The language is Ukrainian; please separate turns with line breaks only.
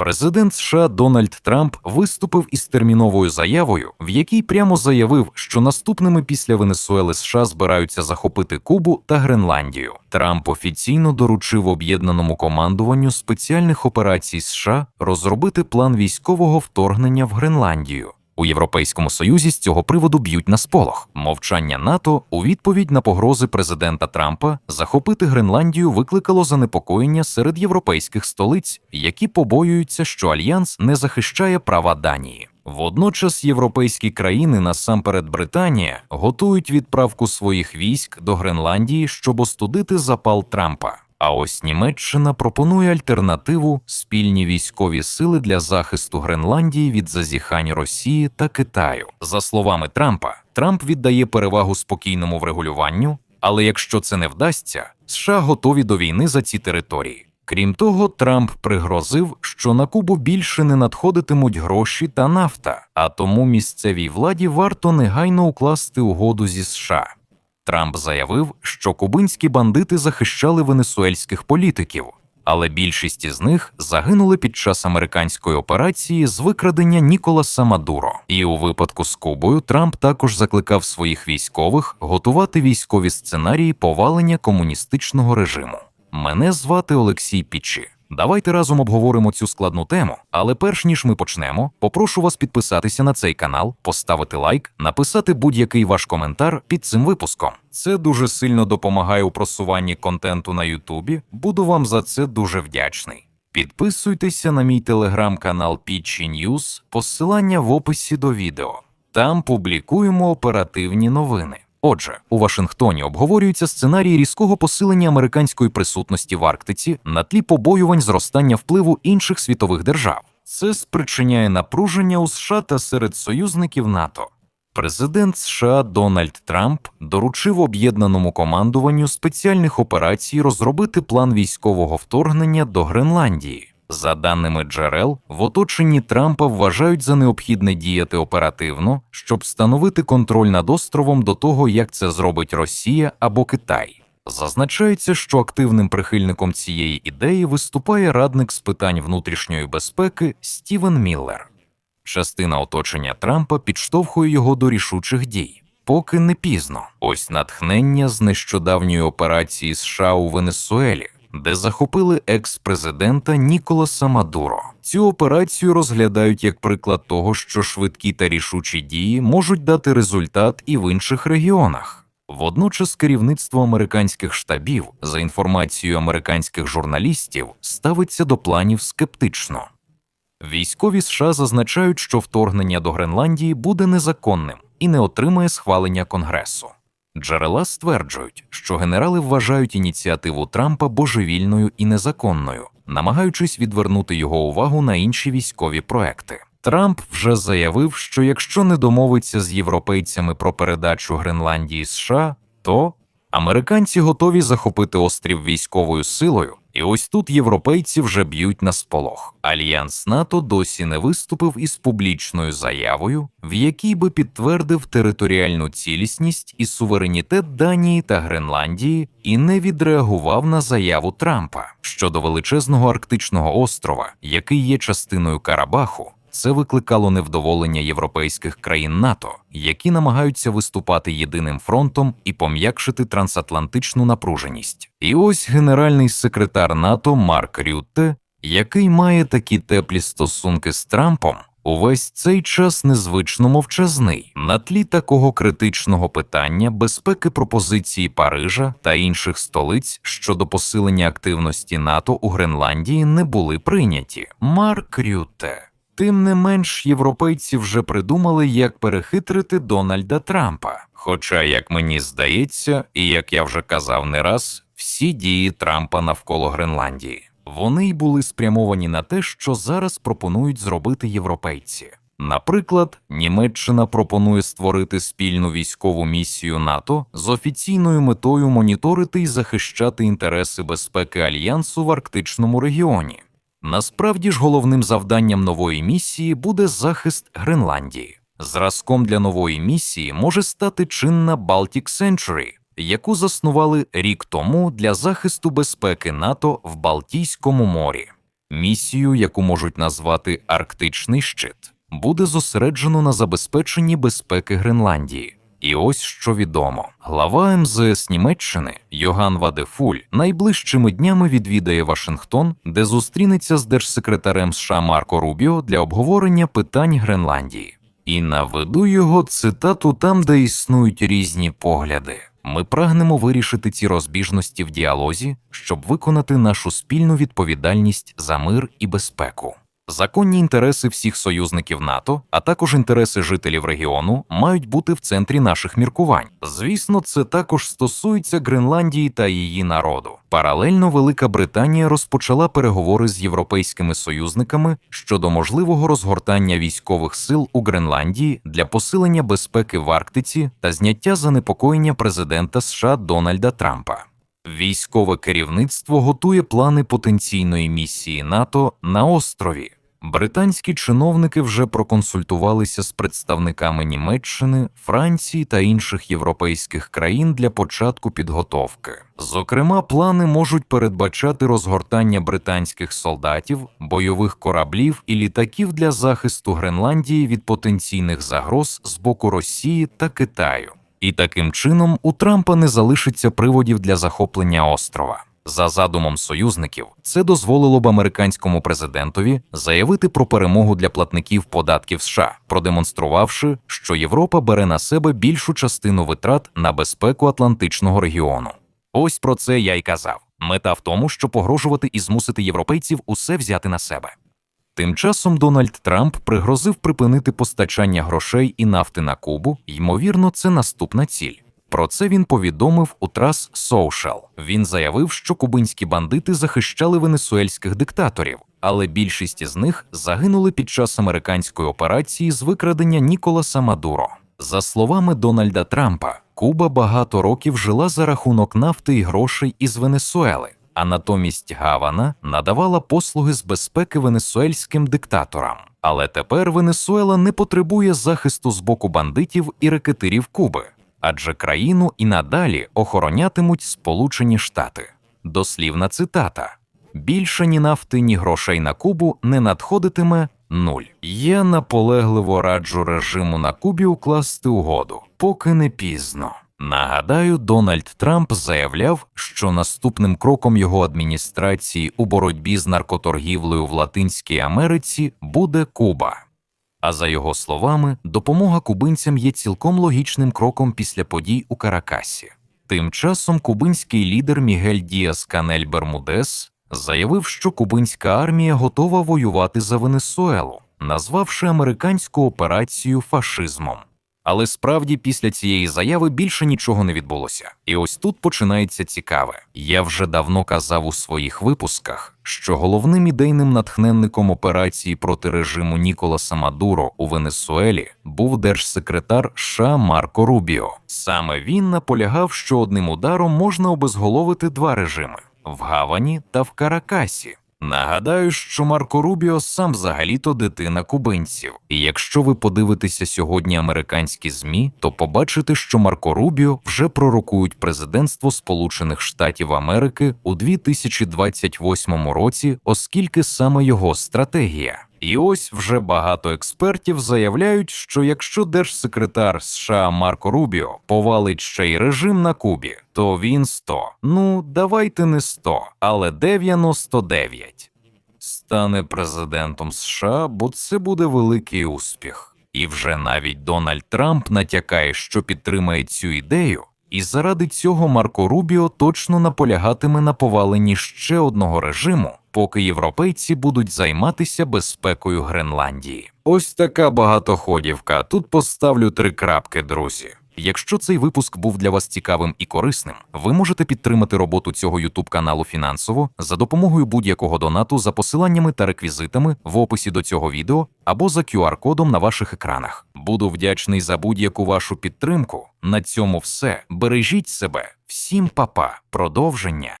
Президент США Дональд Трамп виступив із терміновою заявою, в якій прямо заявив, що наступними після Венесуели США збираються захопити Кубу та Гренландію. Трамп офіційно доручив об'єднаному командуванню спеціальних операцій США розробити план військового вторгнення в Гренландію. У Європейському Союзі з цього приводу б'ють на сполох. Мовчання НАТО у відповідь на погрози президента Трампа захопити Гренландію викликало занепокоєння серед європейських столиць, які побоюються, що альянс не захищає права Данії. Водночас європейські країни, насамперед Британія, готують відправку своїх військ до Гренландії, щоб остудити запал Трампа. А ось Німеччина пропонує альтернативу спільні військові сили для захисту Гренландії від зазіхань Росії та Китаю. За словами Трампа, Трамп віддає перевагу спокійному врегулюванню, але якщо це не вдасться, США готові до війни за ці території. Крім того, Трамп пригрозив, що на Кубу більше не надходитимуть гроші та нафта, а тому місцевій владі варто негайно укласти угоду зі США. Трамп заявив, що кубинські бандити захищали венесуельських політиків, але більшість із них загинули під час американської операції з викрадення Ніколаса Мадуро. І у випадку з Кубою Трамп також закликав своїх військових готувати військові сценарії повалення комуністичного режиму. Мене звати Олексій Пічі. Давайте разом обговоримо цю складну тему. Але перш ніж ми почнемо, попрошу вас підписатися на цей канал, поставити лайк, написати будь-який ваш коментар під цим випуском. Це дуже сильно допомагає у просуванні контенту на Ютубі. Буду вам за це дуже вдячний. Підписуйтеся на мій телеграм-канал Pitchy News, посилання в описі до відео. Там публікуємо оперативні новини. Отже, у Вашингтоні обговорюється сценарій різкого посилення американської присутності в Арктиці на тлі побоювань зростання впливу інших світових держав. Це спричиняє напруження у США та серед союзників НАТО. Президент США Дональд Трамп доручив об'єднаному командуванню спеціальних операцій розробити план військового вторгнення до Гренландії. За даними джерел, в оточенні Трампа вважають за необхідне діяти оперативно, щоб встановити контроль над островом до того, як це зробить Росія або Китай. Зазначається, що активним прихильником цієї ідеї виступає радник з питань внутрішньої безпеки Стівен Міллер. Частина оточення Трампа підштовхує його до рішучих дій. Поки не пізно. Ось натхнення з нещодавньої операції США у Венесуелі, де захопили екс-президента Ніколаса Мадуро. Цю операцію розглядають як приклад того, що швидкі та рішучі дії можуть дати результат і в інших регіонах. Водночас керівництво американських штабів, за інформацією американських журналістів, ставиться до планів скептично. Військові США зазначають, що вторгнення до Гренландії буде незаконним і не отримає схвалення Конгресу. Джерела стверджують, що генерали вважають ініціативу Трампа божевільною і незаконною, намагаючись відвернути його увагу на інші військові проекти. Трамп вже заявив, що якщо не домовиться з європейцями про передачу Гренландії США, то американці готові захопити острів військовою силою. І ось тут європейці вже б'ють на сполох. Альянс НАТО досі не виступив із публічною заявою, в якій би підтвердив територіальну цілісність і суверенітет Данії та Гренландії, і не відреагував на заяву Трампа щодо величезного арктичного острова, який є частиною Карабаху. Це викликало невдоволення європейських країн НАТО, які намагаються виступати єдиним фронтом і пом'якшити трансатлантичну напруженість. І ось генеральний секретар НАТО Марк Рютте, який має такі теплі стосунки з Трампом, увесь цей час незвично мовчазний на тлі такого критичного питання безпеки пропозиції Парижа та інших столиць щодо посилення активності НАТО у Гренландії не були прийняті. Марк Рютте. Тим не менш, європейці вже придумали, як перехитрити Дональда Трампа. Хоча, як мені здається, і як я вже казав не раз, всі дії Трампа навколо Гренландії вони й були спрямовані на те, що зараз пропонують зробити європейці. Наприклад, Німеччина пропонує створити спільну військову місію НАТО з офіційною метою моніторити і захищати інтереси безпеки альянсу в арктичному регіоні. Насправді ж головним завданням нової місії буде захист Гренландії. Зразком для нової місії може стати чинна Baltic Century, яку заснували рік тому для захисту безпеки НАТО в Балтійському морі. Місію, яку можуть назвати Арктичний щит, буде зосереджено на забезпеченні безпеки Гренландії. І ось що відомо: глава МЗС Німеччини Йоган Вадефуль найближчими днями відвідає Вашингтон, де зустрінеться з держсекретарем США Марко Рубіо для обговорення питань Гренландії. І наведу його цитату там, де існують різні погляди. Ми прагнемо вирішити ці розбіжності в діалозі, щоб виконати нашу спільну відповідальність за мир і безпеку. Законні інтереси всіх союзників НАТО, а також інтереси жителів регіону, мають бути в центрі наших міркувань. Звісно, це також стосується Гренландії та її народу. Паралельно Велика Британія розпочала переговори з європейськими союзниками щодо можливого розгортання військових сил у Гренландії для посилення безпеки в Арктиці та зняття занепокоєння президента США Дональда Трампа. Військове керівництво готує плани потенційної місії НАТО на острові. Британські чиновники вже проконсультувалися з представниками Німеччини, Франції та інших європейських країн для початку підготовки. Зокрема, плани можуть передбачати розгортання британських солдатів, бойових кораблів і літаків для захисту Гренландії від потенційних загроз з боку Росії та Китаю. І таким чином у Трампа не залишиться приводів для захоплення острова. За задумом союзників, це дозволило б американському президентові заявити про перемогу для платників податків США, продемонструвавши, що Європа бере на себе більшу частину витрат на безпеку Атлантичного регіону. Ось про це я й казав. Мета в тому, щоб погрожувати і змусити європейців усе взяти на себе. Тим часом Дональд Трамп пригрозив припинити постачання грошей і нафти на Кубу. Ймовірно, це наступна ціль. Про це він повідомив у Трас Social. Він заявив, що кубинські бандити захищали венесуельських диктаторів, але більшість із них загинули під час американської операції з викрадення Ніколаса Мадуро. За словами Дональда Трампа, Куба багато років жила за рахунок нафти і грошей із Венесуели, а натомість Гавана надавала послуги з безпеки венесуельським диктаторам. Але тепер Венесуела не потребує захисту з боку бандитів і рекетирів Куби, адже країну і надалі охоронятимуть Сполучені Штати. Дослівна цитата: більше ні нафти, ні грошей на Кубу не надходитиме нуль. Я наполегливо раджу режиму на Кубі укласти угоду, поки не пізно. Нагадаю, Дональд Трамп заявляв, що наступним кроком його адміністрації у боротьбі з наркоторгівлею в Латинській Америці буде Куба. А за його словами, допомога кубинцям є цілком логічним кроком після подій у Каракасі. Тим часом кубинський лідер Мігель Діас Канель Бермудес заявив, що кубинська армія готова воювати за Венесуелу, назвавши американську операцію фашизмом. Але справді після цієї заяви більше нічого не відбулося. І ось тут починається цікаве. Я вже давно казав у своїх випусках, що головним ідейним натхненником операції проти режиму Ніколаса Мадуро у Венесуелі був держсекретар США Марко Рубіо. Саме він наполягав, що одним ударом можна обезголовити два режими в Гавані та в Каракасі. Нагадаю, що Марко Рубіо сам взагалі-то дитина кубинців. І якщо ви подивитеся сьогодні американські змі, то побачите, що Марко Рубіо вже пророкують президентство Сполучених Штатів Америки у 2028 році, оскільки саме його стратегія. І ось вже багато експертів заявляють, що якщо держсекретар США Марко Рубіо повалить ще й режим на Кубі, то він 100. Ну давайте не 100, але 99. Стане президентом США, бо це буде великий успіх. І вже навіть Дональд Трамп натякає, що підтримає цю ідею, і заради цього Марко Рубіо точно наполягатиме на поваленні ще одного режиму, поки європейці будуть займатися безпекою Гренландії. Ось така багатоходівка. Тут поставлю три крапки, друзі. Якщо цей випуск був для вас цікавим і корисним, ви можете підтримати роботу цього YouTube каналу фінансово за допомогою будь-якого донату за посиланнями та реквізитами в описі до цього відео або за QR-кодом на ваших екранах. Буду вдячний за будь-яку вашу підтримку. На цьому все. Бережіть себе. Всім па-па. Продовження